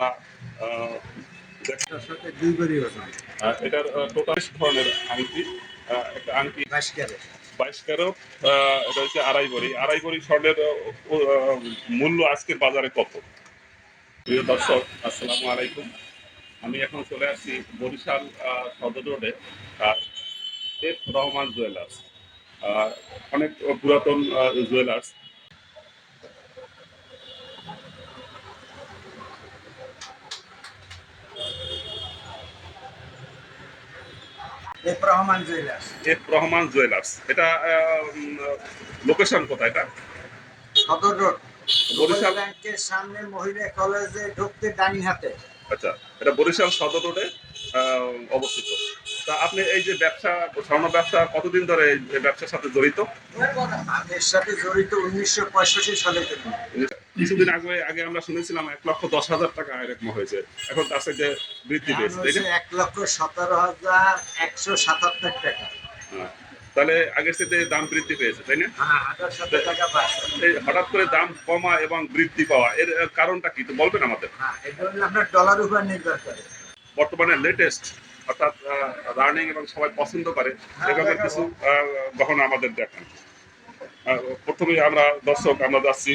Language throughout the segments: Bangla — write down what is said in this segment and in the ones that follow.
আহ, এটার টোটাল ধরনের আংটি একটা আংটি বাইশ ক্যারেট। ক্যারত এটা হচ্ছে আড়াই ভরি আড়াই ভরি স্বর্ণের মূল্য আজকের বাজারে কত? প্রিয় দর্শক আসসালামু আলাইকুম। আমি এখন চলে আসছি বরিশাল সদর রোডে এফ রহমান জুয়েলার্স। অনেক পুরাতন jewellers. F Rahman jewellers. F Rahman jewellers. এটা লোকেশন কোথায় এটা? সদর রোড। বরিশাল ব্যাংকের সামনে মহিলা কলেজে ঢুকতে ডানি হাতে আচ্ছা এটা বরিশাল সদর রোডে অবস্থিত। তা আপনি এই যে ব্যবসা স্বর্ণ ব্যবসা কতদিন ধরে এই ব্যবসার সাথে জড়িত? এর সাথে জড়িত উনিশশো পঁয়ষট্টি সালে কিছুদিন আগে আগে আমরা শুনেছিলাম এক লক্ষ দশ হাজার টাকা এরকম হয়েছে। এখন তার সাথে বৃদ্ধি পেয়েছে এক লক্ষ সতেরো হাজার একশো সাতাত্তর টাকা। হ্যাঁ। তাহলে আগের সাথে দাম বৃদ্ধি পেয়েছে তাই না? হ্যাঁ হঠাৎ করে দাম কমা এবং বৃদ্ধি পাওয়া এর কারণটা কি? তো বলবেন আমাদের। হ্যাঁ আপনার ডলার উপর নির্ভর করে। বর্তমানে লেটেস্ট অর্থাৎ রানিং এবং সবাই পছন্দ করে হ্যাঁ, এভাবে কিছু গহনা আমাদের দেখান। আহ, প্রথমেই আমরা দর্শক আমরা যাচ্ছি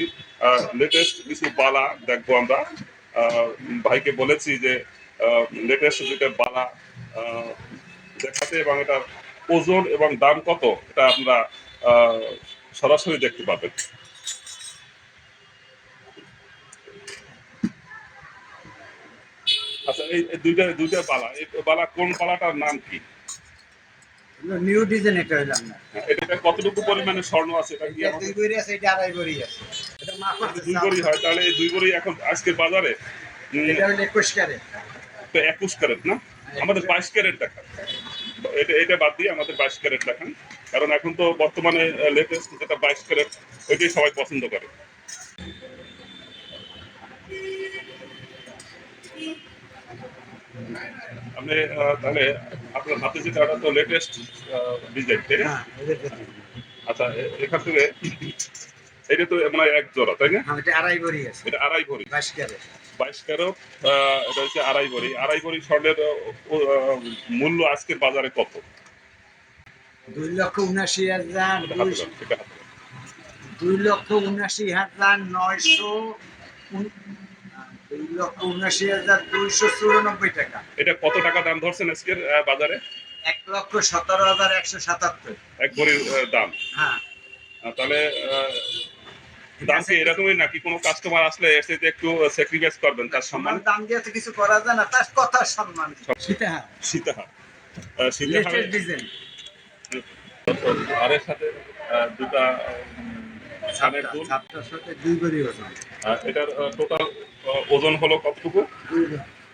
লেটেস্ট কিছু বালা দেখব আমরা। ভাইকে বলেছি যে লেটেস্ট দুটো বালা দেখাতে এবং এটার ওজন এবং দাম কত এটা আমরা সরাসরি দেখতে পাবেন। আচ্ছা এই দুইটা দুইটা বালা এই বালা কোন বালাটার নাম কি? নিউ ডিজাইন এটা হইলাম না। এটা কতটুকু পরিমাণে স্বর্ণ আছে এটা কি দুই গড়ি আছে এটা আড়াই গড়ি আছে। এটা মাপ যদি দুই গড়ি হয় তাহলে এই দুই গড়ি এখন বাজারে এটা হলো একুশ ক্যারেট। তো ক্যারেট না? আমাদের বাইশ ক্যারেট দেখান। এটা এটা বাদ দিয়ে আমাদের বাইশ ক্যারেট দেখান। কারণ এখন তো বর্তমানে লেটেস্ট যেটা ক্যারেট ওইটাই সবাই পছন্দ করে। আপনি তাহলে আপনার হাতে যেটা ওটা তো লেটেস্ট ডিজাইন তাই না? হ্যাঁ। আচ্ছা এখান থেকে এটা তো মনে এক জোড়া তাই না? হ্যাঁ, এটা আড়াই গড়ি আছে। এটা আড়াই ভরি। বাইশ ক্যারেট। বাইশ ক্যারত এটা হচ্ছে আড়াই ভরি। আড়াই ভরি স্বর্ণের মূল্য আজকের বাজারে কত? দুই লক্ষ উনাশি হাজার এটা এটা। দুই লক্ষ উনাশি হাজার নয়শো টাকা। এটা কত টাকা দাম ধরছেন আজকের বাজারে? এক লক্ষ সতেরো হাজার একশো সাতাত্তর। এক ভরির দাম। হ্যাঁ। তাহলে দাম কি এরকমই নাকি কোনো কাস্টমার আসলে এসে যে একটু স্যাক্রিফাইস করবেন তার সম্মান দাম দিয়ে তো কিছু করা যায় না তার কথা সম্মান। সীতাহার। সীতাহার। আহ, সীতাহারের ডিজাইন সাথে দুটা উম, ছানের সাতটার সাথে দুই গড়ি ওজন। এটার টোটাল ওজন হলো কতটুকু?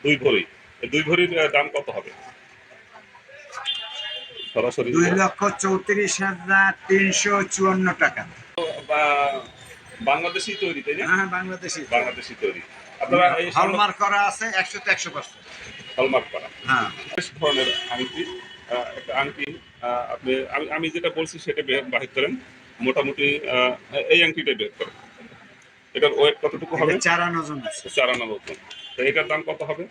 দুই ভরি। দুই ভরির দাম কত হবে? সরাসরি দুই লক্ষ চৌত্রিশ হাজার তিনশো চুয়ান্ন টাকা। বাংলাদেশি তৈরি তাই না? হ্যাঁ বাংলাদেশি বাংলাদেশি তৈরি। আপনারা এই হলমার্ক করা আছে একশো তো একশো পার্সেন্ট। হলমার্ক করা। হ্যাঁ। বেশ ধরনের আংটি একটা আংটি আপনি আমি আমি যেটা বলছি সেটা বাহির করেন। মোটামুটি এই আংটিটাই বের করেন এটার ওয়েট কতটুকু হবে? এটা চারান ওজন চার আনা মতন তো এটার দাম কত হবে?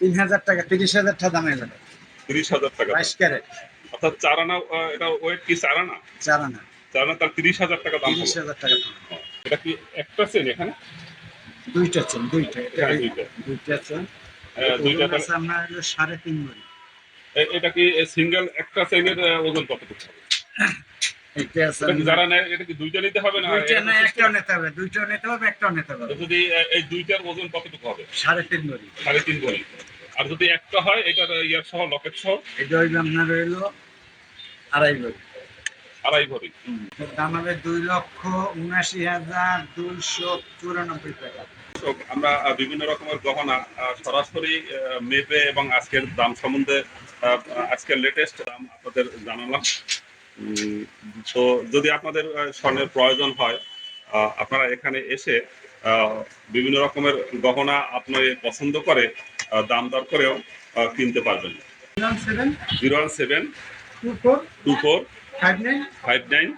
তিন হাজার টাকা তিরিশ হাজার টাকা দামে যাবে তিরিশ হাজার টাকা। বাইশ ক্যারেট। অর্থাৎ চার আনা এটা ওয়েট কি চার আনা? চারানা চার আনা তার তিরিশ হাজার টাকা দাম তিরিশ হাজার টাকা দাম। এটা কি একটা চেন এখানে? দুইটা চেন দুইটা হ্যাঁ, দুইটা। দুইটা চেন আহ, দুইটা হলো সাড়ে তিন গড়ি এটা কি সিঙ্গেল একটা চেনের ওজন কতটুকু? হবে? এটা আছে এটা কি আপনার- যারা নেয় এটা কি দুইটা নিতে হবে না দুইটা এরকম না system? একটাও নিতে হবে দুইটাও নিতে হবে একটাও নিতে হবে। যদি এই দুইটার ওজন কতটুকু হবে? সাড়ে তিন গড়ি সাড়ে তিন ভরি আর যদি একটা হয় এটার ইয়ার সহ লকেট সহ? এটা হইল আপনার হইল আড়াই গড়ি আড়াই ভরি দাম হবে দুই লক্ষ উনাশি হাজার দুইশো চুরানব্বই টাকা। তো আমরা বিভিন্ন রকমের গহনা সরাসরি মেপে এবং আজকের দাম সম্বন্ধে আজকের লেটেস্ট দাম আপনাদের জানালাম। তো যদি আপনাদের স্বর্ণের প্রয়োজন হয় আপনারা এখানে এসে বিভিন্ন রকমের গহনা আপনি পছন্দ করে দাম দর করেও কিনতে পারবেন। Zero one seven two four two four five nine five nine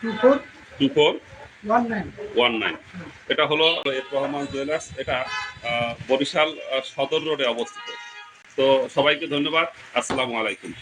two four two four one nine এটা হলো রহমান জুয়েলার্স। এটা বরিশাল সদর রোডে অবস্থিত। তো সবাইকে ধন্যবাদ। আসসালামু আলাইকুম।